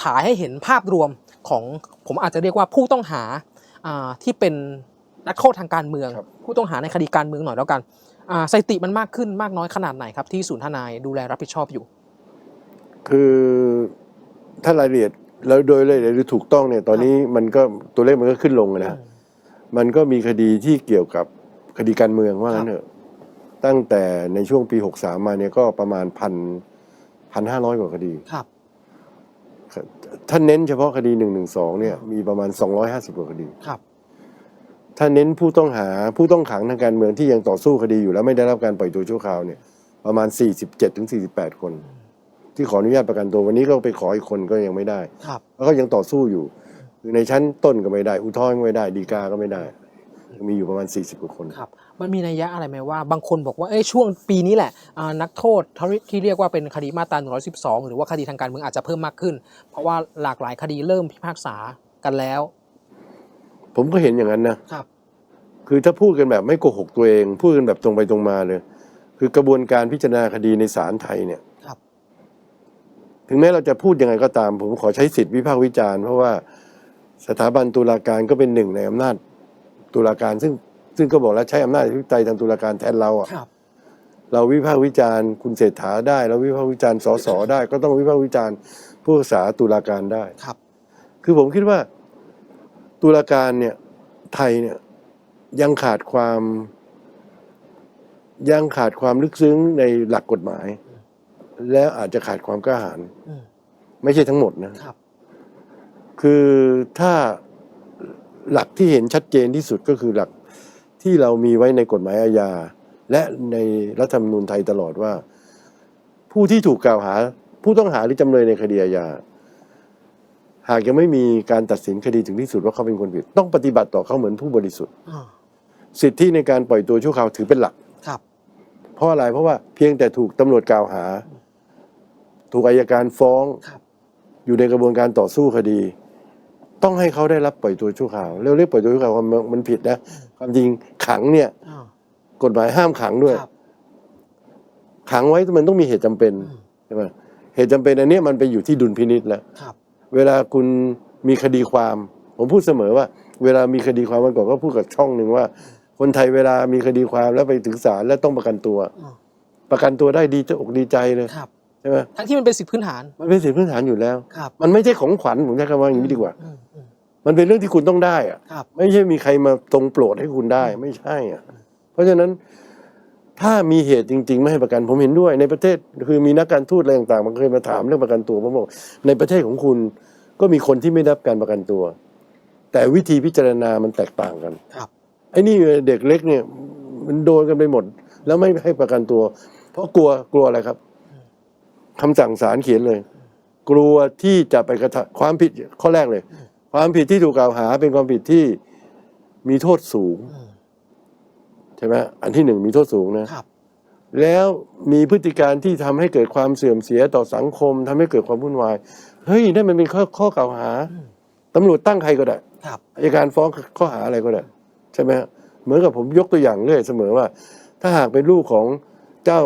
ฉายให้เห็นภาพรวมของผมอาจจะเรียกว่าผู้ต้องหาอ่าที่เป็นนักโทษทางการเมืองครับผู้ต้องหาในคดีการเมืองหน่อยแล้วกันอ่าสถิติมันมากขึ้นมากน้อยขนาดไหนครับ ที่ศูนย์ทนายดูแลรับผิดชอบอยู่ คือถ้ารายละเอียดแล้วโดยรายละเอียดถูกต้องเนี่ยตอนนี้มันก็ตัวเลขมันก็ขึ้นลงนะมันก็มีคดีที่เกี่ยวกับคดีการเมืองว่างั้นเถอะตั้งแต่ในช่วงปี 63 มาเนี่ยก็ประมาณพันพันห้าร้อยกว่าคดีครับ ถ้าเน้นเฉพาะคดี112เนี่ยมีประมาณ 250กว่าคดี ครับ ถ้าเน้นผู้ต้องหาผู้ต้องขังทางการเมืองที่ยังต่อสู้คดีอยู่ แล้วไม่ได้รับการปล่อยตัวชั่วคราวเนี่ยประมาณ 47ถึง48คน ที่ขออนุญาตประกันตัววันนี้ก็ไปขออีกคนก็ยังไม่ได้ครับ แล้วก็ยังต่อสู้อยู่คือในชั้นต้นก็ไม่ได้ อุทธรณ์ก็ไม่ได้ดีกาก็ไม่ได้ยัง มีอยู่ประมาณ 40กว่าคน ครับมันมีนัยยะอะไรไหมว่า บางคนบอกว่าเอ้ยช่วงปีนี้แหละอ่านักโทษที่เรียกว่าเป็นคดีมาตรา112 หรือว่าคดีทางการเมืองอาจจะเพิ่มมากขึ้น เพราะว่าหลากหลายคดีเริ่มพิพากษากันแล้ว ผมก็เห็นอย่างนั้นนะครับ คือถ้าพูดกันแบบไม่โกหกตัวเอง พูดกันแบบตรงไปตรงมาเลย คือกระบวนการพิจารณาคดีในศาลไทยเนี่ยครับ ถึงแม้เราจะพูดยังไงก็ตาม ผมขอใช้สิทธิวิพากษ์วิจารณ์เพราะว่าสถาบันตุลาการก็เป็นหนึ่งในอำนาจ ตุลาการซึ่งซึ่งก็บอกแล้วใช้อำนาจอธิปไตยทางตุลาการแทนเราอะครับ เราวิพากษ์วิจารณ์คุณเศรษฐาได้ เราวิพากษ์วิจารณ์สสได้ ก็ต้องวิพากษ์วิจารณ์ผู้รักษาตุลาการได้ ครับ คือผมคิดว่าตุลาการเนี่ยไทยเนี่ยยังขาดความ ยังขาดความลึกซึ้งในหลักกฎหมาย แล้วอาจจะขาดความกล้าหาญอืมไม่ใช่ทั้งหมดนะ ครับ คือถ้า หลักที่เห็นชัดเจนที่สุดก็คือหลักที่เรามีไว้ในกฎหมายอาญา และในรัฐธรรมนูญไทยตลอดว่า ผู้ที่ถูกกล่าวหา ผู้ต้องหาหรือจำเลยในคดีอาญาหากยังไม่มีการตัดสินคดีถึงที่สุดว่าเขาเป็นคนผิด ต้องปฏิบัติต่อเขาเหมือนผู้บริสุทธิ์อ่าสิทธิในการปล่อยตัวชั่วคราวถือเป็นหลักครับ เพราะอะไรเพราะว่าเพียงแต่ถูกตำรวจกล่าวหา ถูกอายการฟ้องครับอยู่ในกระบวนการต่อสู้คดี ต้องให้เขาได้รับปล่อยตัวชั่วคราวเรียกเรียกปล่อยตัวชั่วคราวมันมันผิดนะความจริงขังเนี่ยอ่ากฎหมายห้ามขังด้วย ครับขังไว้มันต้องมีเหตุจำเป็นอืมใช่ไหมเหตุจำเป็นอันเนี้ยมันไปอยู่ที่ดุลพินิษแล้ว ครับ เวลาคุณมีคดีความ ผมพูดเสมอว่า เวลามีคดีความมันก่อนก็พูดกับช่องหนึ่งว่า คนไทยเวลามีคดีความแล้วไปถึงศาลแล้วต้องประกันตัวอ่าประกันตัวได้ดีจะอกดีใจเลย ครับใช่ไหมทั้งที่มันเป็นสิทธิพื้นฐาน มันเป็นสิทธิพื้นฐานอยู่แล้วครับมันไม่ใช่ของขวัญผมใช้คำว่าอย่างนี้ดีกว่าอืมอืมมันเป็นเรื่องที่คุณต้องได้อะครับไม่ใช่มีใครมาตรงโปรดให้คุณได้ไม่ใช่อะเพราะฉะนั้นถ้ามีเหตุจริง ๆ ไม่ให้ประกันผมเห็นด้วย ในประเทศคือมีนักการทูตอะไรต่างๆมันเคยมาถามเรื่องประกันตัวผมบอกในประเทศของคุณก็มีคนที่ไม่ได้รับการประกันตัว แต่วิธีพิจารณามันแตกต่างกันครับไอ้นี่เด็กเล็กเนี่ย มันโดนกันไปหมด แล้วไม่ให้ประกันตัว เพราะกลัวกลัวอะไรครับ คำสั่งศาลเขียนเลย กลัวที่จะไปกระทำความผิดข้อแรกเลย ความผิดที่ถูกกล่าวหาเป็นความผิดที่มีโทษสูงอืมใช่ไหมอันที่หนึ่งมีโทษสูงนะครับ แล้วมีพฤติการที่ทำให้เกิดความเสื่อมเสียต่อสังคมทำให้เกิดความวุ่นวายเฮ้ยนั่นมันเป็นข้อข้อกล่าวหาอืมตำรวจตั้งใครก็ได้ครับอัยการฟ้องข้อหาอะไรก็ได้ใช่ไหมฮะเหมือนกับผมยกตัวอย่างเรื่อยเสมอว่า ถ้าหากเป็นลูกของเจ้า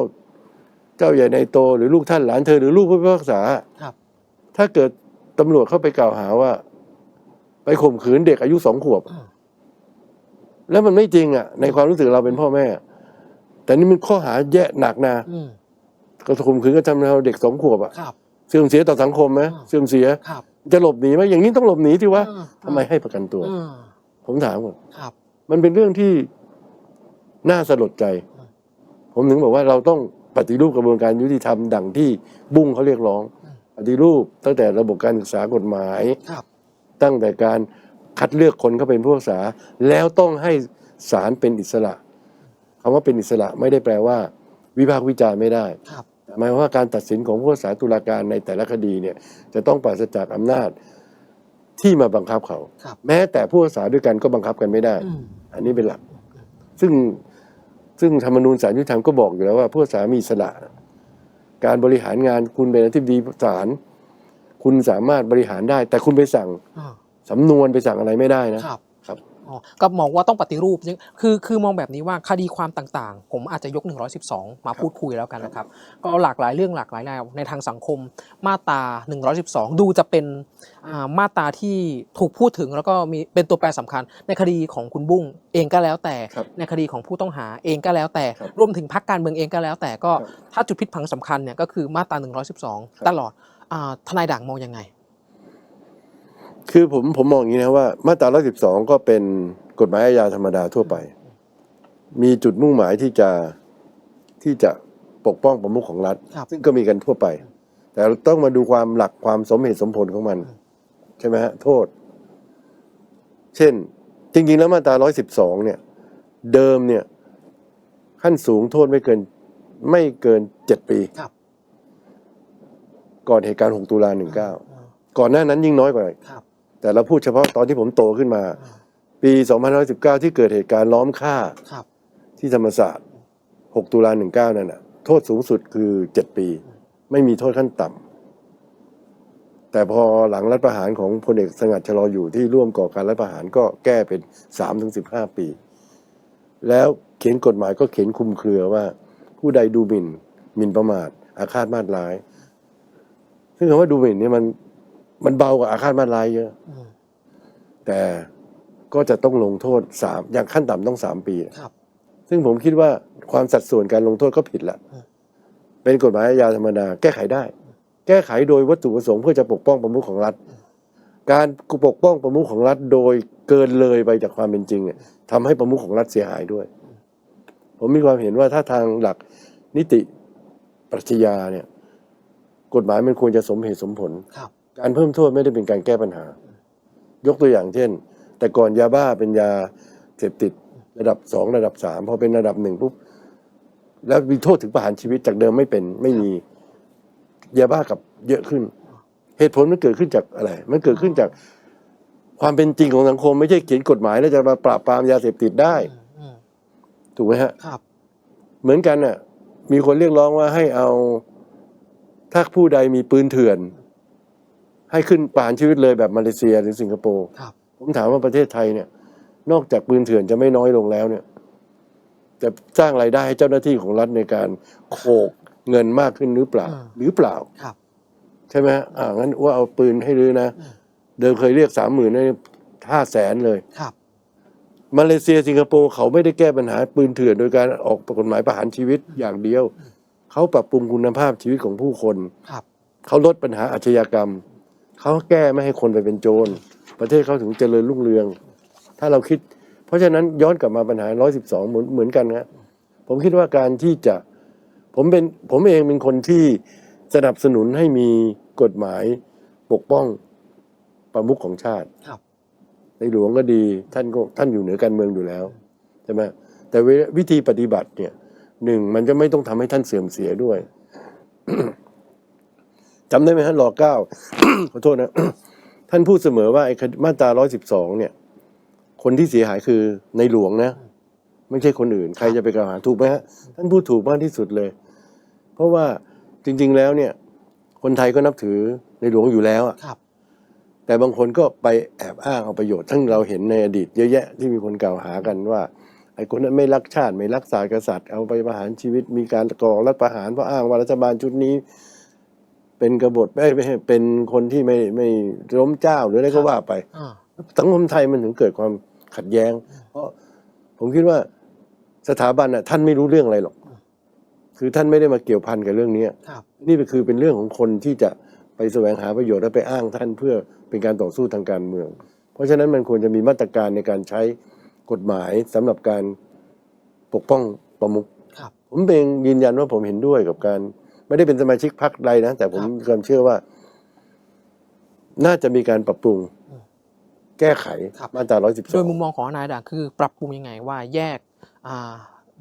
เจ้าใหญ่ในายโตหรือลูกท่านหลานเธอหรือลูกผู้พิพากษาครับ ถ้าเกิดตำรวจเข้าไปกล่าวหาว่า ไปข่มขืนเด็กอายุสองขวบอืมแล้วมันไม่จริงอะ ในความรู้สึกเราเป็นพ่อแม่ แต่นี่มันข้อหาแย่หนักนะอืมก็ข่มขืนก็ทำเราเด็กสองขวบอะครับเสื่อมเสียต่อสังคมไหมอ่าเสื่อมเสียครับจะหลบหนีไหมอย่างนี้ต้องหลบหนีที่วะอ่าทำไมให้ประกันตัวอืมผมถามก่อนครับมันเป็นเรื่องที่น่าสลดใจอืมผมถึงบอกว่าเราต้อง ปฏิรูปกระบวนการยุติธรรมดังที่บุ้งเขาเรียกร้อง ปฏิรูปตั้งแต่ระบบการศึกษากฎหมายครับตั้งแต่การคัดเลือกคนเข้าเป็นผู้รักษา แล้วต้องให้ศาลเป็นอิสระคำว่าเป็นอิสระไม่ได้แปลว่า วิพากษ์วิจารณ์ไม่ได้ครับหมายความว่าการตัดสินของผู้รักษาตุลาการในแต่ละคดีเนี่ยจะต้องปราศจากอำนาจที่มาบังคับเขาครับแม้แต่ผู้รักษาด้วยกันก็บังคับกันไม่ได้อืมอันนี้เป็นหลัก ซึ่ง ซึ่งธรรมนูญสารยุติธรรมก็บอกอยู่แล้วว่าผู้รักษามีอิสระการบริหารงานคุณเป็นอธิบดีศาลคุณสามารถบริหารได้ แต่คุณไปสั่งอ่าสำนวนไปสั่งอะไรไม่ได้นะครับครับ อ๋ออ๋อก็มองว่าต้องปฏิรูปยังคือคือมองแบบนี้ว่าคดีความต่างๆ ผมอาจจะยก 112 มาพูดคุยแล้วกันนะครับ ก็หลากหลายเรื่องหลากหลายแนวในทางสังคมมาตรา 112 ดูจะเป็นอ่ามาตราที่ถูกพูดถึงแล้วก็มีเป็นตัวแปรสำคัญ ในคดีของคุณบุ้งเองก็แล้วแต่ครับในคดีของผู้ต้องหาเองก็แล้วแต่ครับรวมถึงพรรคการเมืองเองก็แล้วแต่ก็ครับถ้าจุดพลิกผังสำคัญเนี่ยก็คือมาตรา 112 ตลอดอาทนายด่างมองยังไง คือผมผมมองอย่างนี้นะว่า มาตรา 112 ก็เป็นกฎหมายอาญาธรรมดาทั่วไป มีจุดมุ่งหมายที่จะที่จะปกป้องประมุขของรัฐ ครับ ซึ่งก็มีกันทั่วไป แต่เราต้องมาดูความหลักความสมเหตุสมผลของมัน ใช่ไหมฮะ โทษ เช่น จริง ๆ แล้วมาตรา 112 เนี่ย เดิมเนี่ย ขั้นสูงโทษไม่เกิน ไม่เกิน7ปี ครับ ก่อนเหตุการณ์ 6 ตุลา 19 ก่อนหน้านั้นยิ่งน้อยกว่า ครับ แต่เราพูดเฉพาะตอนที่ผมโตขึ้นมา ปี 2519 ที่เกิดเหตุการณ์ล้อมฆ่าครับที่ธรรมศาสตร์ 6 ตุลา 19 นั่นน่ะ โทษสูงสุดคือ 7 ปี ไม่มีโทษขั้นต่ำแต่พอหลังรัฐประหารของพลเอกสงัดชะลออยู่ที่ร่วมก่อการรัฐประหารก็แก้เป็น 3-15 ปี แล้วเขียนกฎหมายก็เขียนคลุมเครือว่า ผู้ใดดูหมิ่นหมิ่นประมาทอาฆาตมาตร้าย ซึ่งคำว่าดูหมิ่นเนี่ยมัน มันเบากว่าอาฆาตมาตร้ายเยอะอืมแต่ก็จะต้องลงโทษสามอย่างขั้นต่ำต้องสามปีครับ ซึ่งผมคิดว่าความสัดส่วนการลงโทษก็ผิดละอืมเป็นกฎหมายอาญาธรรมดาแก้ไขได้ แก้ไขโดยวัตถุประสงค์เพื่อจะปกป้องประมุขของรัฐ การปกป้องประมุขของรัฐโดยเกินเลยไปจากความเป็นจริงเนี่ยทำให้ประมุขของรัฐเสียหายด้วย ผมมีความเห็นว่าถ้าทางหลักนิติปรัชญาเนี่ย กฎหมายมันควรจะสมเหตุสมผลครับ การเพิ่มโทษไม่ได้เป็นการแก้ปัญหา ยกตัวอย่างเช่น แต่ก่อนยาบ้าเป็นยาเสพติดระดับสองระดับสามพอเป็นระดับหนึ่งปุ๊บแล้วมีโทษถึงประหารชีวิตจากเดิมไม่เป็นไม่มียาบ้ากับเยอะขึ้น เหตุผลมันเกิดขึ้นจากอะไร มันเกิดขึ้นจากความเป็นจริงของสังคม ไม่ใช่เขียนกฎหมาย แล้วจะมาปราบปรามยาเสพติดได้อืมอืมถูกไหมฮะครับ เหมือนกันน่ะ มีคนเรียกร้องว่าให้เอาถ้าผู้ใดมีปืนเถื่อน ให้ขึ้นประหารชีวิตเลยแบบมาเลเซียหรือสิงคโปร์ครับ ผมถามว่าประเทศไทยเนี่ย นอกจากปืนเถื่อนจะไม่น้อยลงแล้วเนี่ยจะสร้างรายได้ให้เจ้าหน้าที่ของรัฐในการโขกเงินมากขึ้นหรือเปล่าหรือเปล่า ครับ ใช่ไหมฮะอ่างั้นว่าเอาปืนให้รื้อนะอืมเดิมเคยเรียกสามหมื่นได้ห้าแสนเลย ครับ มาเลเซียสิงคโปร์เขาไม่ได้แก้ปัญหาปืนเถื่อนโดยการออกกฎหมายประหารชีวิตอย่างเดียว เขาปรับปรุงคุณภาพชีวิตของผู้คน ครับ เขาลดปัญหาอาชญากรรม เขาแก้ไม่ให้คนไปเป็นโจร ประเทศเขาถึงเจริญรุ่งเรือง ถ้าเราคิด เพราะฉะนั้นย้อนกลับมาปัญหา 112 เหมือนเหมือนกันนะผมคิดว่าการที่จะผมเป็นผมเองเป็นคนที่สนับสนุนให้มีกฎหมายปกป้องประมุขของชาติครับ ในหลวงก็ดีท่านก็ท่านอยู่เหนือการเมืองอยู่แล้วใช่ไหมแต่เววิธีปฏิบัติเนี่ยหนึ่งมันจะไม่ต้องทำให้ท่านเสื่อมเสียด้วย จำได้ไหมฮะรอเก้าขอโทษนะ ท่านพูดเสมอว่าไอ้คดีมาตราร้อยสิบสองเนี่ย คนที่เสียหายคือในหลวงนะ ไม่ใช่คนอื่น ใครจะไปกล่าวหาถูกไหมฮะ ท่านพูดถูกมากที่สุดเลย เพราะว่าจริง ๆ แล้วเนี่ย คนไทยก็นับถือในหลวงอยู่แล้วอะครับ แต่บางคนก็ไปแอบอ้างเอาประโยชน์ทั้งเราเห็นในอดีต เยอะแยะที่มีคนกล่าวหากันว่าไอ้คนนั้นไม่รักชาติไม่รักษากษัตริย์เอาไปประหารชีวิตมีการก่อรัฐประหารเพราะอ้างว่ารัฐบาลชุดนี้ เป็นกบฏไม่ไม่ใช่เป็นคนที่ไม่ไม่ล้มเจ้าหรืออะไรก็ว่าไปอ่าสังคมไทยมันถึงเกิดความขัดแย้ง เพราะผมคิดว่าสถาบันน่ะท่านไม่รู้เรื่องอะไรหรอก คือท่านไม่ได้มาเกี่ยวพันกับเรื่องนี้ครับนี่คือเป็นเรื่องของคนที่จะไปแสวงหาประโยชน์และไปอ้างท่านเพื่อเป็นการต่อสู้ทางการเมือง เพราะฉะนั้นมันควรจะมีมาตรการในการใช้กฎหมายสำหรับการปกป้องประมุขครับผมเองยืนยันว่าผมเห็นด้วยกับการ ไม่ได้เป็นสมาชิกพรรคใดนะ แต่ผมครับมีความเชื่อว่า น่าจะมีการปรับปรุงอืมแก้ไขครับมาตรา 112 โดยมุมมองของนายด่างคือปรับปรุงยังไงว่าแยกอ่า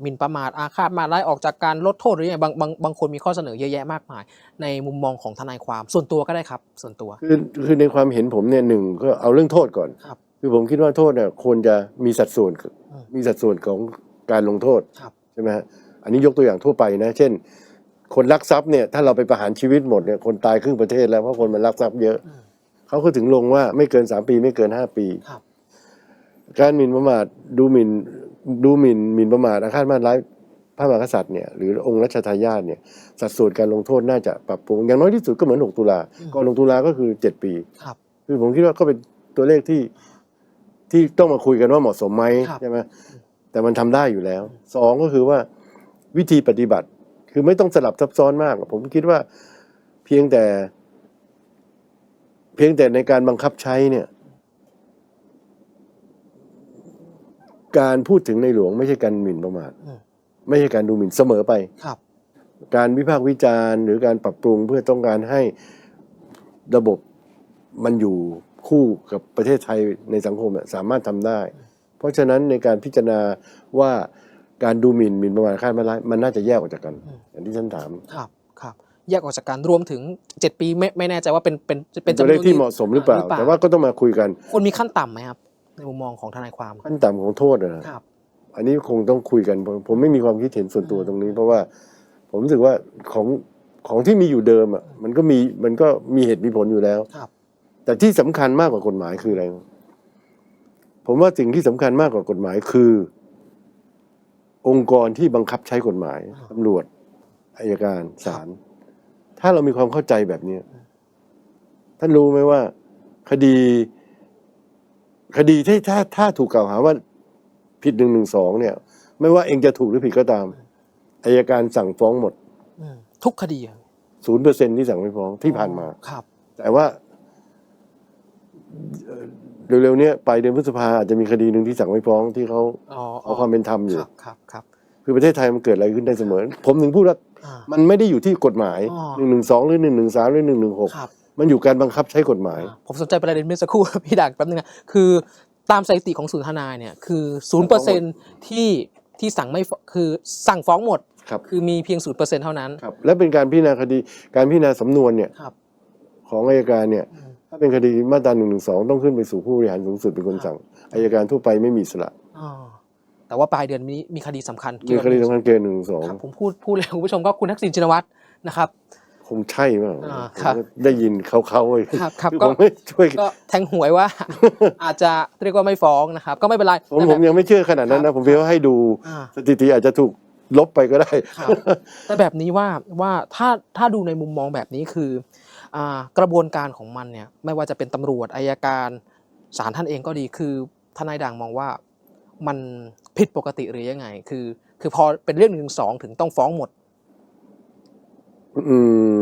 หมิ่นประมาทอาฆาตมาตร้ายออกจากการลดโทษหรือยังไงบางบางบางคนมีข้อเสนอเยอะแยะมากมาย ในมุมมองของทนายความส่วนตัวก็ได้ครับ ส่วนตัวคือคือในความเห็นผมเนี่ยหนึ่งก็เอาเรื่องโทษก่อนครับ คือผมคิดว่าโทษเนี่ยควรจะมีสัดส่วนอืมมีสัดส่วนของการลงโทษครับใช่ไหมฮะอันนี้ยกตัวอย่างทั่วไปนะ เช่น คนลักทรัพย์เนี่ยถ้าเราไปประหารชีวิตหมดเนี่ยคนตายครึ่งประเทศแล้วเพราะคนมันลักทรัพย์เยอะอืมเขาก็ถึงลงว่าไม่เกินสามปีไม่เกินห้าปี ครับ การหมิ่นประมาทดูหมิ่นดูหมิ่นหมิ่นประมาทอาฆาตมาตร้ายพระมหากษัตริย์เนี่ยหรือองค์รัชทายาทเนี่ยสัดส่วนการลงโทษน่าจะปรับปรุงอย่างน้อยที่สุดก็เหมือน 6 ตุลาอืม ก่อน6ตุลาก็คือ 7 ปี ครับ คือผมคิดว่าก็เป็นตัวเลขที่ที่ต้องมาคุยกันว่าเหมาะสมไหมครับ ใช่ไหมแต่มันทำได้อยู่แล้วสองก็คือว่าวิธีปฏิบัติ คือไม่ต้องสลับซับซ้อนมาก ผมคิดว่าเพียงแต่ เพียงแต่ในการบังคับใช้เนี่ย การพูดถึงในหลวงไม่ใช่การหมิ่นประมาทอืมไม่ใช่การดูหมิ่นเสมอไปครับ การวิพากษ์วิจารณ์หรือการปรับปรุงเพื่อต้องการให้ระบบมันอยู่คู่กับประเทศไทยในสังคมเนี่ยสามารถทำได้ เพราะฉะนั้นในการพิจารณาว่า การดูหมิ่นหมิ่นประมาทคาดไม่ร้ายมันน่าจะแยกออกจากกันอืมอย่างที่ท่านถามครับครับแยกออกจากการรวมถึง 7 ปีไม่ไม่แน่ใจว่าเป็นเป็นเป็นตัวจำนเลวขนที่เหมาะสมหรือเปล่า แต่ว่าก็ต้องมาคุยกันคนมีขั้นต่ำไหมครับในมุมมองของทนายความขั้นต่ำของโทษนะครับอันนี้คงต้องคุยกัน ผมผมไม่มีความคิดเห็นส่วนตัวตรงนี้ เพราะว่าผมรู้สึกว่าของของที่มีอยู่เดิมอะมันก็มีมันก็มีเหตุมีผลอยู่แล้วครับ แต่ที่สำคัญมากกว่ากฎหมายคืออะไร ผมว่าสิ่งที่สำคัญมากกว่ากฎหมายคือ องค์กรที่บังคับใช้กฎหมายตำรวจอายการศาลถ้าเรามีความเข้าใจแบบเนี้ยท่านรู้ไหมว่า คดี คดีที่ถ้าถ้าถูกกล่าวหาว่าผิดหนึ่งหนึ่งสองเนี่ย ไม่ว่าเองจะถูกหรือผิดก็ตามอายการสั่งฟ้องหมดอืมทุกคดีอะศูนย์เปอร์เซ็นที่สั่งไม่ฟ้องที่ผ่านมาครับ แต่ว่า เอ่อเร็วๆเนี้ยปลายเดือนพฤษภาอาจจะมีคดีหนึ่งที่สั่งไม่ฟ้องที่เขาอ๋อเอาความเป็นธรรมอคยู่รับครับครับ คือประเทศไทยมันเกิดอะไรขึ้นได้เสมอ ผมถึงพูดว่าอ่า มันไม่ได้อยู่ที่กฎหมายอ๋อ หนึ่งหนึ่งสองหรือหนึ่งหนึ่งสามหรือหนึ่งหนึ่งหกครับ มันอยู่การบังคับใช้กฎหมายอ่าผมสนใจประเด็นเมื่อสักครู่ พี่ดักแป๊บนึงนะคือตามสถิติของศูนย์ทนายเนี่ยคือศูนย์เปอร์เซ็นที่ที่สั่งไม่ฟ้องคือสั่งฟ้องหมดครับคือมีเพียงศูนย์เปอร์เซ็นเท่านั้นครับและเป็นการพิจารณาคดีการพิจารณาสำนวนเนี่ยครับ ของอายการเนี่ย อืม ถ้าเป็นคดีมาตราหนึ่งหนึ่งสองต้องขึ้นไปสู่ผู้บริหารสูงสุดเป็นคนสั่งอายการทั่วไปไม่มีอิสละอ๋อแต่ว่าปลายเดือนนี้มีคดีสำคัญมีคดีสำคัญเกินหนึ่งสองครับผมพูดพูดเลยคุณผู้ชมก็คุณทักษิณชินวัตรนะครับ คงใช่มากอ่าครับ ได้ยินเขาๆเว้ยครับครับคือก็ผมไม่ช่วยก็แทงหวยว่า อาจจะเรียกว่าไม่ฟ้องนะครับ ก็ไม่เป็นไรผมแต่ผมแบบยังไม่เชื่อขนาดนั้นครันะบผมเพียงว่าให้ดูอ่า สถิติอาจจะถูกลบไปก็ได้ ครับแต่แบบนี้ว่าว่าถ้าถ้าดูในมุมมองแบบนี้คืออ่า กระบวนการของมันเนี่ยไม่ว่าจะเป็นตำรวจอายการศาลท่านเองก็ดีคือทนายด่างมองว่ามันผิดปกติหรือยังไง คือ คือพอเป็นเรื่องหนึ่งสองถึงต้องฟ้องหมดอืม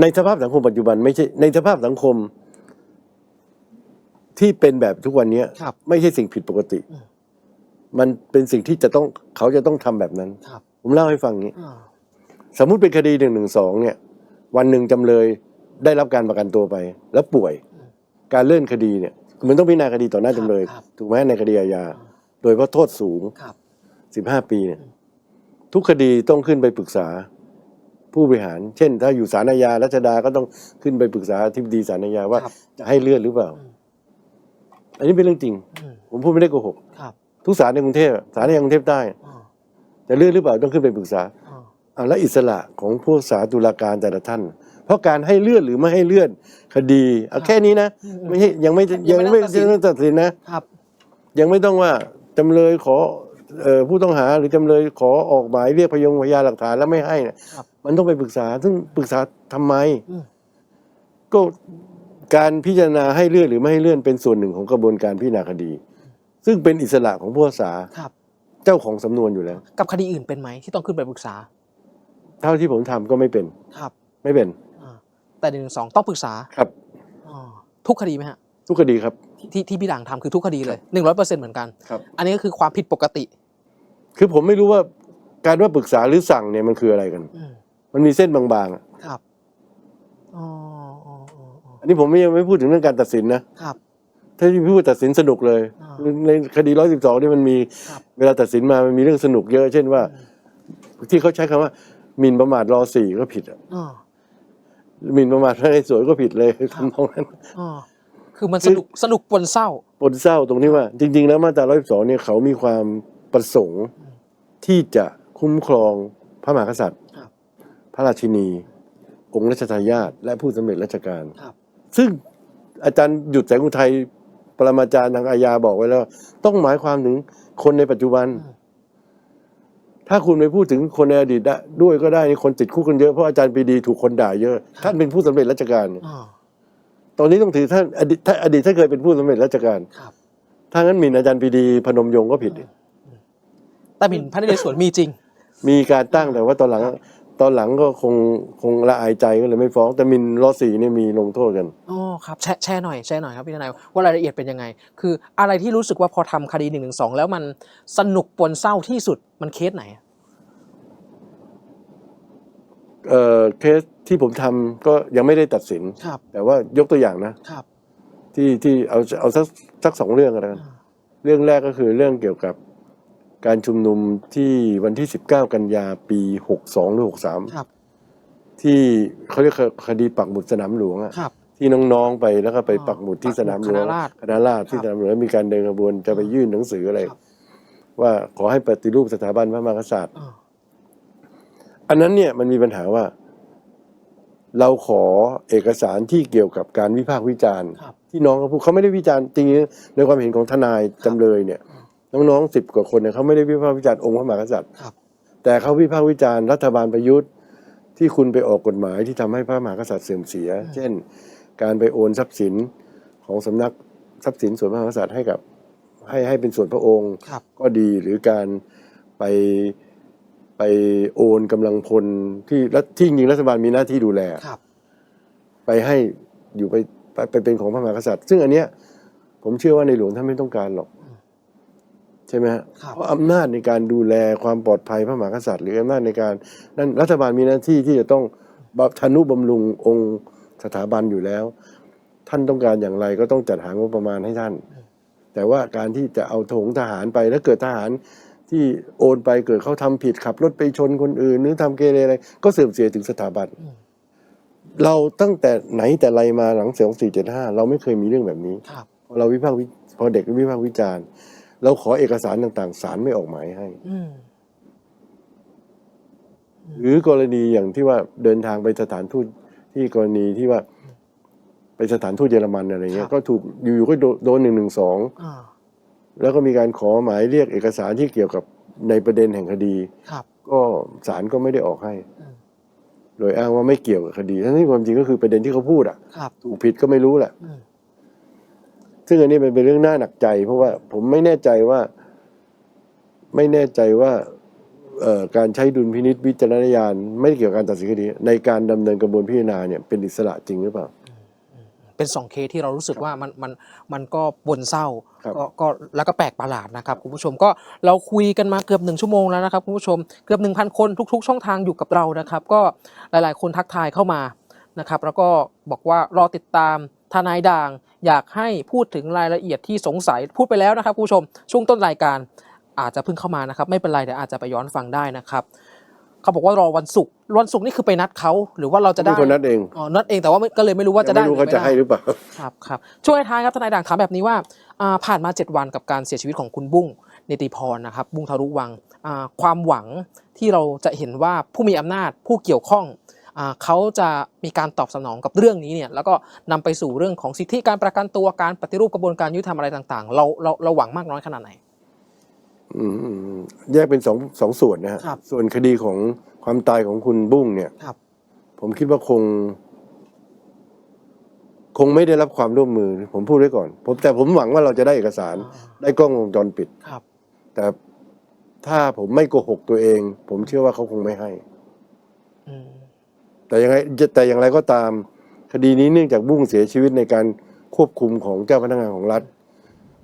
ในสภาพสังคมปัจจุบันไม่ใช่ในสภาพสังคม ที่เป็นแบบทุกวันเนี้ยครับไม่ใช่สิ่งผิดปกติอืมมันเป็นสิ่งที่จะต้องเขาจะต้องทำแบบนั้นครับผมเล่าให้ฟังนี้อ่าสมมุติเป็นคดีหนึ่งหนึ่งสองเนี่ย วันหนึ่งจำเลยได้รับการประกันตัวไป แล้วป่วย การเลื่อนคดีเนี่ยมันต้องพิจารณาคดีต่อหน้าจำเลยครับถูกไหมในคดีอาญา โดยเพราะโทษสูง ครับสิบห้าปีเนี่ยทุกคดีต้องขึ้นไปปรึกษาผู้บริหาร เช่น ถ้าอยู่ศาลอาญารัชดาก็ต้องขึ้นไปปรึกษาที่ดีศาลอาญาว่าครับจะให้เลื่อนหรือเปล่า อืม อันนี้เป็นเรื่องจริง อืมผมพูดไม่ได้โกหก ครับทุกศาลในกรุงเทพอะศาลในกรุงเทพใต้อ่าจะเลื่อนหรือเปล่าต้องขึ้นไปปรึกษาอ่า เอาแล้วอิสระของผู้ศาลตุลาการแต่ละท่าน เพราะการให้เลื่อนหรือไม่ให้เลื่อนคดีเอาแค่นี้นะอืมไม่ใช่ยังไม่ยัยังงไม่ไม่ต้องตัดสินยังไม่ต้องตัดสินนะครับ ยังไม่ต้องว่าจำเลยขอเอ่อผู้ต้องหาหรือจำเลยขอออกหมายเรียกพยงพยานหลักฐานแล้วไม่ให้เนี่ยครับมันต้องไปปรึกษา ซึ่งปรึกษาทำไมอืมก็การพิจารณาให้เลื่อนหรือไม่ให้เลื่อนเป็นส่วนหนึ่งของกระบวนการพิจารณาคดี ซึ่งเป็นอิสระของผู้พิพากษาครับเจ้าของสำนวนอยู่แล้ว กับคดีอื่นเป็นไหมที่ต้องขึ้นไปปรึกษา เท่าที่ผมทำก็ไม่เป็น ครับไม่เป็น อ่าแต่หนึ่งสองต้องปรึกษาครับ อ๋อทุกคดีไหมฮะทุกคดีครับ ที่ที่พี่ด่างทำคือทุกคดีเลยหนึ่งร้อยเปอร์เซ็นต์เหมือนกัน ครับ อันนี้ก็คือความผิดปกติคือผมไม่รู้ว่าการว่าปรึกษาหรือสั่งเนี่ยมันคืออะไรกัน อืมมันมีเส้นบางๆอะครับอ๋ออ๋ออ๋ออ๋ออันนี้ผมไม่ยังไม่พูดถึงเรื่องการตัดสินนะครับ ถ้าที่พูดตัดสินสนุกเลย อ่าในคดีร้อยสิบสองนี่มันมีครับ เวลาตัดสินมามันมีเรื่องสนุกเยอะ เช่นว่า ที่เขาใช้คำว่า หมิ่นประมาทรอสี่ก็ผิดอะอ๋อ หมิ่นประมาทพระในสวยก็ผิดเลยครับ ทำนองนั้นอ๋อคือมันสนุกสนุกปนเศร้า ปนเศร้าตรงที่ว่า จริง ๆ แล้วมาตราร้อยสองเนี่ยเขามีความประสงค์อืมที่จะคุ้มครองพระมหากษัตริย์ ครับพระราชินี องค์รัชทายาทและผู้สำเร็จราชการ ครับ ซึ่งอาจารย์หยุดแสงอุทัยปรมาจารย์ทางอาญาบอกไว้แล้ว ต้องหมายความถึงคนในปัจจุบัน อืม ถ้าคุณไปพูดถึงคนในอดีตได้ด้วยก็ได้นี่คนติดคุกกันเยอะเพราะอาจารย์ปรีดีถูกคนด่าเยอะ ท่านเป็นผู้สำเร็จราชการเนี่ยอ่าตอนนี้ต้องถือท่านอดีตท่านอดีตท่านเคยเป็นผู้สำเร็จราชการ ครับ ถ้างั้นหมิ่นอาจารย์ปรีดีพนมยงค์ก็ผิดดิแต่หมิ่นพระนเรศวรมีจริง มีการตั้งแต่ว่าตอนหลัง ตอนหลังก็คงคงละอายใจก็เลยไม่ฟ้อง แต่หมินรอสีเนี่ยมีลงโทษกัน อ๋อครับแชร์แชร์หน่อยแชร์หน่อยครับพี่ทนายว่ารายละเอียดเป็นยังไง คืออะไรที่รู้สึกว่าพอทำคดี1นึแล้วมันสนุกปนเศร้าที่สุดมันเคสไหนอะเอ่อเคสที่ผมทำก็ยังไม่ได้ตัดสิน ครับแต่ว่ายกตัวอย่างนะ ครับที่ที่เอาเอาสักสักสองเรื่องกันแล้วกัน อ่าเรื่องแรกก็คือเรื่องเกี่ยวกับ การชุมนุมที่วันที่ 19 กันยาปี 62 หรือ ครับ 63 ที่เขาเรียกคดีปักหมุดสนามหลวงอะครับ ที่น้องๆไปแล้วก็ไปอ๋อปักหมุดที่ปักหมุดสนามหลวงคณะราษฎรคณะราษฎรที่ครับสนามหลวงแล้วมีการเดินขบวนจะไปยื่นหนังสืออะไร ครับ ว่าขอให้ปฏิรูปสถาบันพระมหากษัตริย์ อ่าอันนั้นเนี่ยมันมีปัญหาว่า เราขอเอกสารที่เกี่ยวกับการวิพากษ์วิจารณ์ ครับ ที่น้องเขาพูดเขาไม่ได้วิจารณ์จริงๆในความเห็นของทนายจำเลยเนี่ย น้องๆสิบกว่าคนเนี่ยเขาไม่ได้วิพากษ์วิจารณ์องค์พระมหากษัตริย์ครับ แต่เขาวิพากษ์วิจารณ์รัฐบาลประยุทธ์ที่คุณไปออกกฎหมายที่ทำให้พระมหากษัตริย์เสื่อมเสีย เช่น การไปโอนทรัพย์สินของสำนักทรัพย์สินส่วนพระมหากษัตริย์ให้กับให้ให้เป็นส่วนพระองค์ครับก็ดีหรือการไปไปโอนกำลังพลที่รัฐที่จริงรัฐบาลมีหน้าที่ดูแลครับ ไปให้อยู่ไปไปไปเป็นของพระมหากษัตริย์ ซึ่งอันเนี้ยผมเชื่อว่าในหลวงท่านไม่ต้องการหรอกใช่ไหมฮะครับเพราะอำนาจในการดูแลความปลอดภัยพระมหากษัตริย์หรืออำนาจในการนั่นรัฐบาลมีหน้าที่ที่จะต้องบำทนุบำรุงองค์สถาบันอยู่แล้ว ท่านต้องการอย่างไรก็ต้องจัดหางบประมาณให้ท่าน แต่ว่าการที่จะเอาถงทหารไปแล้วเกิดทหารที่โอนไปเกิดเขาทำผิดขับรถไปชนคนอื่นหรือทำเกเรอะไรก็เสื่อมเสียถึงสถาบันอืมเราตั้งแต่ไหนแต่ไรมาหลังเสียงสี่เจ็ดห้าเราไม่เคยมีเรื่องแบบนี้ครับพอเราวิพากษ์วิพอเด็กวิพากษ์วิจารณ์ เราขอเอกสารต่างๆศาลไม่ออกหมายให้ อืมหรือกรณีอย่างที่ว่าเดินทางไปสถานทูตที่กรณีที่ว่า ไปสถานทูตเยอรมันอะไรเงี้ครัยบก็ถูกอยู่ๆก็โดโดนหนึ่งหนึ่งสองอ่าแล้วก็มีการขอหมายเรียกเอกสารที่เกี่ยวกับในประเด็นแห่งคดี ครับ ก็ศาลก็ไม่ได้ออกให้ อืม โดยอ้างว่าไม่เกี่ยวกับคดี ทั้งที่ความจริงก็คือประเด็นที่เขาพูดอะ ครับ ถูกผิดก็ไม่รู้แหละ อืม ซึ่งอันนี้มันเป็นเรื่องน่าหนักใจ เพราะว่าผมไม่แน่ใจว่าไม่แน่ใจว่าเอ่อการใช้ดุลพินิษวิจารณญาณไม่ได้เกี่ยวกับการตัดสินคดีในการดำเนินกระบวนพิจารณาเนี่ยเป็นอิสระจริงหรือเปล่า เป็นสองเคสที่เรารู้สึกว่ามันมันมันก็บนเศร้าครับก็ก็แล้วก็แปลกประหลาดนะครับคุณผู้ชมก็เราคุยกันมาเกือบหนึ่งชั่วโมงแล้วนะครับคุณผู้ชมเกือบหนึ่งพันคนทุก ๆ ช่องทางอยู่กับเรานะครับ ก็หลาย ๆ คนทักทายเข้ามานะครับ แล้วก็บอกว่ารอติดตาม ทนายด่างอยากให้พูดถึงรายละเอียดที่สงสัยพูดไปแล้วนะครับคุณผู้ชม ช่วงต้นรายการอาจจะเพิ่งเข้ามานะครับ ไม่เป็นไรเดี๋ยวอาจจะไปย้อนฟังได้นะครับเขาบอกว่ารอวันศุกร์วันศุกร์นี่คือไปนัดเขาหรือว่าเราจะได้เป็นคนนัดเองอ๋อนัดเองแต่ว่าไม่ก็เลยไม่รู้ว่าจะยังได้ไม่รู้หรือเขาไม่จะได้ให้หรือเปล่าครับครับช่วยท้ายครับทนายด่างถามแบบนี้ว่าอ่าผ่านมา 7 วันกับการเสียชีวิตของคุณบุ้งเนติพรนะครับ บุ้งทารุวังอ่าความหวังที่เราจะเห็นว่าผู้มีอำนาจผู้เกี่ยวข้องอ่า เขาจะมีการตอบสนองกับเรื่องนี้เนี่ยแล้วก็นำไปสู่เรื่องของสิทธิการประกันตัวการปฏิรูปกระบวนการยุติธรรมอะไรต่างๆ เราเราเราหวังมากน้อยขนาดไหนอืมอืมอืมแยกเป็นสองสองส่วนนะฮะครับส่วนคดีของความตายของคุณบุ้งเนี่ยครับผมคิดว่าคง คงไม่ได้รับความร่วมมือ ผมพูดไว้ก่อนผมแต่ผมหวังว่าเราจะได้เอกสาร ได้กล้องวงจรปิดครับ แต่ถ้าผมไม่โกหกตัวเอง ผมเชื่อว่าเขาคงไม่ให้ อืม แต่ยังไงแต่อย่างไรก็ตามคดีนี้เนื่องจากบุ้งเสียชีวิตในการควบคุมของเจ้าพนักงานของรัฐ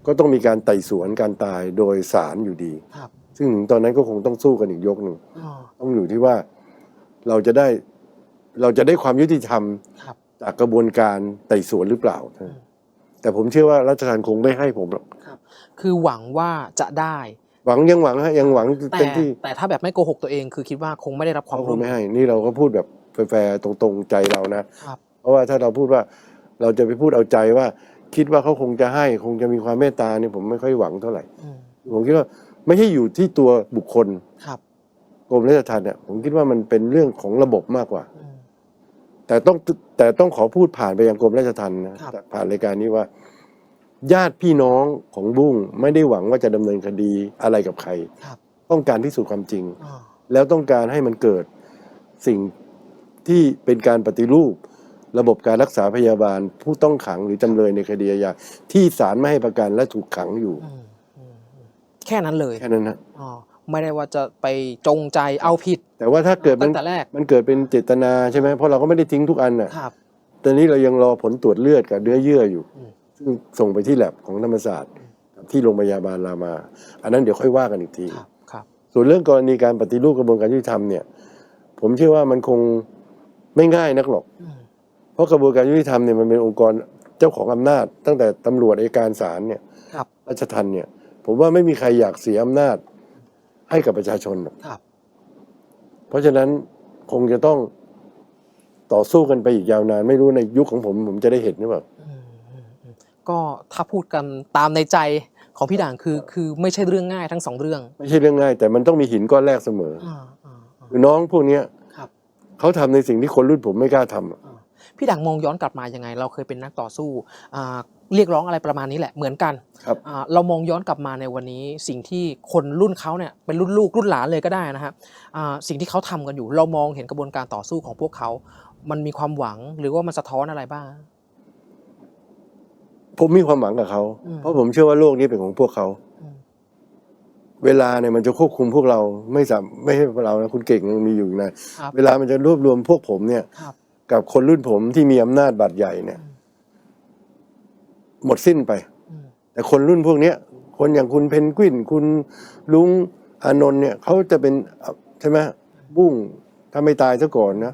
ก็ต้องมีการไต่สวนการตายโดยศาลอยู่ดี ครับ ซึ่งถึงตอนนั้นก็คงต้องสู้กันอีกยกหนึ่งอ๋อ ต้องอยู่ที่ว่าเราจะได้เราจะได้ความยุติธรรมครับ จากกระบวนการไต่สวนหรือเปล่าอืมแต่ผมเชื่อว่ารัฐบาลคงไม่ให้ผมหรอกคือหวังว่าจะได้ หวังยังหวังฮะยังหวังแต่เต็มที่แต่ถ้าแบบไม่โกหกตัวเองคือคิดว่าคงไม่ได้รับความเขาคร่วงมมืไม่อให้ นี่เราก็พูดแบบ แฟร์ๆตรงๆใจเรานะ ครับ เพราะว่าถ้าเราพูดว่าเราจะไปพูดเอาใจว่า คิดว่าเขาคงจะให้คงจะมีความเมตตาเนี่ยผมไม่ค่อยหวังเท่าไหร่ อืมผมคิดว่าไม่ใช่อยู่ที่ตัวบุคคลครับกรมราชทัณฑ์เนี่ยผมคิดว่ามันเป็นเรื่องของระบบมากกว่า อืม แต่ต้องแต่ต้องขอพูดผ่านไปยังกรมราชทัณฑ์นะครับ ผ่านรายการนี้ว่า ญาติพี่น้องของบุ้งไม่ได้หวังว่าจะดำเนินคดีอะไรกับใคร ครับต้องการพิสูจน์ความจริงอ่าแล้วต้องการให้มันเกิดสิ่ง ที่เป็นการปฏิรูประบบการรักษาพยาบาลผู้ต้องขังหรือจำเลยในคดีอาญาที่ศาลไม่ให้ประกันและถูกขังอยู่อืมอืมอืมแค่นั้นเลยแค่นั้นนะอ๋อไม่ได้ว่าจะไปจงใจเอาผิด แต่ว่าถ้าเกิดมัตั้นงแต่แรก มันเกิดเป็นเจตนาใช่ไหมเพราะเราก็ไม่ได้ทิ้งทุกอันน่ะครับ ตอนนี้เรายังรอผลตรวจเลือดกับเนื้อเยื่ออยู่ อืม ซึ่งส่งไปที่แลบของธรรมศาสตร์กับที่โรงพยาบาลรามา อันนั้นเดี๋ยวค่อยว่ากันอีกที ครับครับ ส่วนเรื่องกรณีการปฏิรูปกระบวนการยุติธรรมเนี่ย ผมเชื่อว่ามันคง ไม่ง่ายนักหรอกอืมเพราะกระบวนการยุติธรรมเนี่ยมันเป็นองค์กรเจ้าของอำนาจ ตั้งแต่ตำรวจอัยการศาลเนี่ยครับ ราชทัณฑ์เนี่ย ผมว่าไม่มีใครอยากเสียอำนาจให้กับประชาชนหรอกครับ เพราะฉะนั้นคงจะต้องต่อสู้กันไปอีกยาวนาน ไม่รู้ในยุคของผม ผมจะได้เห็นหรือเปล่าอืมอืมอืมก็ถ้าพูดกันตามในใจของพี่ด่างคือ คือไม่ใช่เรื่องง่ายทั้งสองเรื่องไม่ใช่เรื่องง่าย แต่มันต้องมีหินก้อนแรกเสมอ อ่าอ่าอ่าคือน้องพวกเนี้ยครับ เขาทำในสิ่งที่คนรุ่นผมไม่กล้าทำอะพี่ด่างมองย้อนกลับมายังไง เราเคยเป็นนักต่อสู้อ่าเรียกร้องอะไรประมาณนี้แหละเหมือนกันครับอ่าเรามองย้อนกลับมาในวันนี้ สิ่งที่คนรุ่นเขาเนี่ยเป็นรุ่นลูกรุ่นหลานเลยก็ได้นะฮะอ่าสิ่งที่เขาทำกันอยู่ เรามองเห็นกระบวนการต่อสู้ของพวกเขา มันมีความหวังหรือว่ามันสะท้อนอะไรบ้าง ผมมีความหวังกับเขาอืมเพราะผมเชื่อว่าโลกนี้เป็นของพวกเขาอืม เวลาเนี่ยมันจะควบคุมพวกเราไม่สามไม่ให้เรานะคุณเก่งยังมีอยู่นะ ครับเวลามันจะรวบรวมพวกผมเนี่ย ครับ กับคนรุ่นผมที่มีอำนาจบาดใหญ่เนี่ยอืมหมดสิ้นไป อืม แต่คนรุ่นพวกเนี้ย คนอย่างคุณเพนกวิน คุณลุงอานนท์เนี่ยเขาจะเป็นใช่ไหมบุ้งถ้าไม่ตายซะก่อนนะ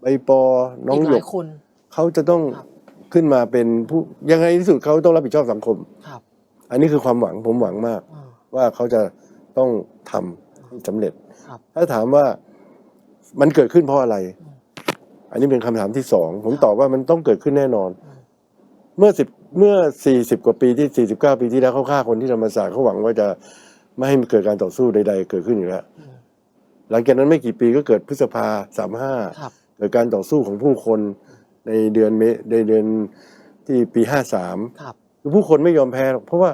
ใบปอน้องอีกหหยลากยคน เขาจะต้องครับ ขึ้นมาเป็นผู้ยังไงที่สุดเขาต้องรับผิดชอบสังคม ครับอันนี้คือความหวังผมหวังมาก อ่าว่าเขาจะ ต้องทำให้สำเร็จครับถ้าถามว่ามันเกิดขึ้นเพราะอะไรอืมอันนี้เป็นคำถามที่สองผมตอบว่ามันต้องเกิดขึ้นแน่นอนอืมเมื่อสิบเมื่อสี่สิบกว่าปีที่สี่สิบเก้าปีที่แล้วเขาฆ่าคนที่ธรรมศาสตร์เขาหวังว่าจะไม่ให้เกิดการต่อสู้ใด ๆ เกิดขึ้นอยู่แล้วอืมหลังจากนั้นไม่กี่ปีก็เกิดพฤษภาสามห้าครับเกิดการต่อสู้ของผู้คนในเดือนเมในเดือนที่ปีห้าสามครับคือผู้คนไม่ยอมแพ้หรอกเพราะว่า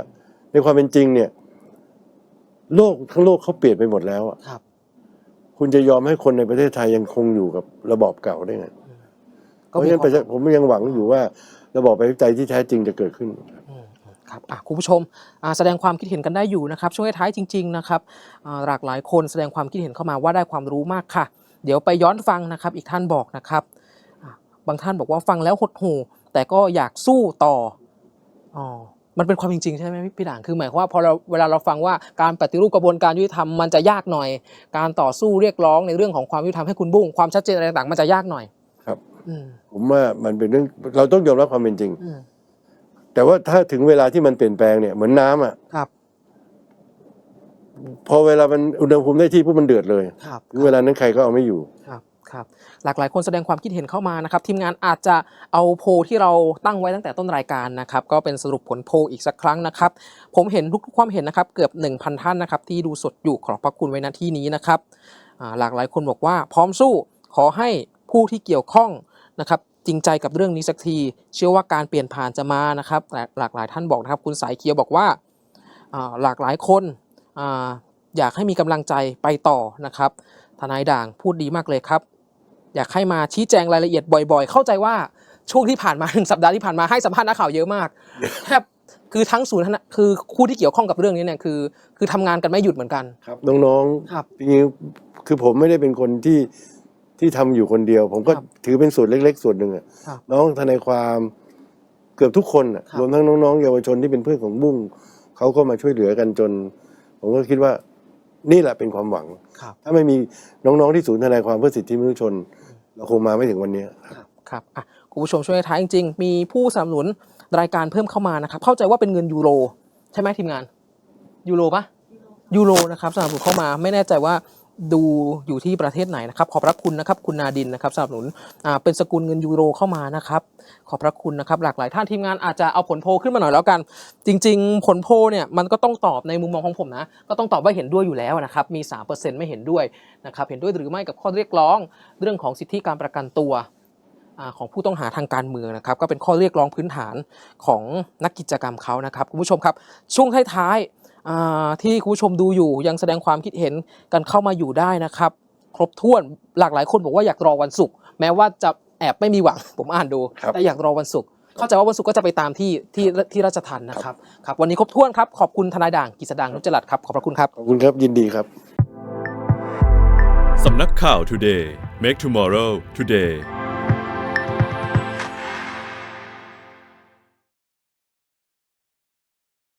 ในความเป็นจริงเนี่ย โลกทั้งโลกเขาเปลี่ยนไปหมดแล้วอะครับ คุณจะยอมให้คนในประเทศไทยยังคงอยู่กับระบอบเก่าได้ไงเพก็ราะมีฉะนั้นความประชาผมยังหวังอยู่ว่า ระบอบประชาธิปไตยที่แท้จริงจะเกิดขึ้น อืมครับอะคุณผู้ชมอ่าแสดงความคิดเห็นกันได้อยู่นะครับ ช่วงท้ายๆจริงๆนะครับอ่าหลากหลายคนแสดงความคิดเห็นเข้ามาว่าได้ความรู้มากค่ะ เดี๋ยวไปย้อนฟังนะครับอีกท่านบอกนะครับอะบางท่านบอกว่าฟังแล้วหดหู่แต่ก็อยากสู้ต่ออ๋อ มันเป็นความจริงๆใช่ไหมพี่ด่างคือหมายความว่าพอเราเวลาเราฟังว่าการปฏิรูปกระบวนการยุติธรรมมันจะยากหน่อย การต่อสู้เรียกร้องในเรื่องของความยุติธรรมให้คุณบุ้งความชัดเจนอะไรต่างๆมันจะยากหน่อยครับอืมผมว่ามันเป็นเรื่องเราต้องยอมรับความเป็นจริงอืมแต่ว่าถ้าถึงเวลาที่มันเปลี่ยนแปลงเนี่ยเหมือนน้ำอะครับ พอเวลามันอุณหภูมิได้ที่ปุ๊บมันเดือดเลยครับถึงเวลานั้นใครก็เอาไม่อยู่ครับ ครับหลากหลายคนแสดงความคิดเห็นเข้ามานะครับทีมงานอาจจะเอาโพลที่เราตั้งไว้ตั้งแต่ต้นรายการนะครับก็เป็นสรุปผลโพลอีกสักครั้งนะครับผมเห็นทุกๆความเห็นนะครับเกือบ 1,000 ท่านนะครับที่ดูสดอยู่ขอบพระคุณไว้ณที่นี้นะครับหลากหลายคนบอกว่าพร้อมสู้ขอให้ผู้ที่เกี่ยวข้องนะครับจริงใจกับเรื่องนี้สักที เชื่อว่าการเปลี่ยนผ่านจะมานะครับหลากหลายท่านบอกนะครับคุณสายเคียวบอกว่าหลากหลายคนออยากให้มีกำลังใจไปต่อนะครับทนายด่างพูดดีมากเลยครับ อยากให้มาชี้แจงรายละเอียดบ่อย ๆ เข้าใจว่าช่วงที่ผ่านมาหนึ่งสัปดาห์ที่ผ่านมาให้สัมภาษณ์นักข่าวเยอะมากแทบคือทั้งศูนย์ทนายคือคู่ที่เกี่ยวข้องกับเรื่องนี้เนี่ยคือ คือทำงานกันไม่หยุดเหมือนกัน ครับน้องครับๆจริงๆคือผมไม่ได้เป็นคนที่ที่ทำอยู่คนเดียว ผมก็ครับถือเป็นส่วนเล็ก ๆ ส่วนหนึ่งอะครับน้องทนายความเกือบทุกคนอะครับ รวมทั้งน้องๆเยาวชนที่เป็นเพื่อนของบุ้งเขาก็มาช่วยเหลือกันจน ผมก็คิดว่านี่แหละเป็นความหวัง ครับ ถ้าไม่มีน้องๆที่ศูนย์ทนายความเพื่อสิทธิมนุษยชน เราคงมาไม่ถึงวันนี้ครับครับอะคุณผู้ชมช่วยท้ายจริง ๆ มีผู้สนับสนุนรายการเพิ่มเข้ามานะครับ เข้าใจว่าเป็นเงินยูโร ใช่ไหมทีมงานยูโรปะยูโรนะครับสนับสนุนเข้ามาไม่แน่ใจว่า ดูอยู่ที่ประเทศไหนนะครับ ขอบพระคุณนะครับ คุณนาดินนะครับสนับสนุนเป็นสกุลเงินยูโรเข้ามานะครับ ขอบพระคุณนะครับ หลากหลายท่านทีมงานอาจจะเอาผลโพลขึ้นมาหน่อยแล้วกัน จริง ๆ ผลโพลเนี่ยมันก็ต้องตอบในมุมมองของผมนะ ก็ต้องตอบว่าเห็นด้วยอยู่แล้วนะครับ มี 3%ไม่เห็นด้วยนะครับ เห็นด้วยหรือไม่กับข้อเรียกร้อง เรื่องของสิทธิการประกันตัวอของผู้ต้องหาทางการเมืองนะครับ ก็เป็นข้อเรียกร้องพื้นฐานของนักกิจกรรมเขานะครับคุณผู้ชมครับ ช่วงท้ายๆ ที่คุณผู้ชมดูอยู่ยังแสดงความคิดเห็นกันเข้ามาอยู่ได้นะครับ ครบถ้วนหลากหลายคนบอกว่าอยากรอวันศุกร์แม้ว่าจะแอบไม่มีหวัง ผมอ่านดู ครับแต่อยากรอวันศุกร์เข้าใจว่าวันศุกร์ก็จะไปตามที่ที่ที่ราชทันนะครับครับ วันนี้ครบถ้วนครับขอบคุณทนายด่างกิษดางนุจจรัตน์ครับขอบพระคุณครับ ขอบคุณครับยินดีครับ สำนักข่าว Today Make Tomorrow Today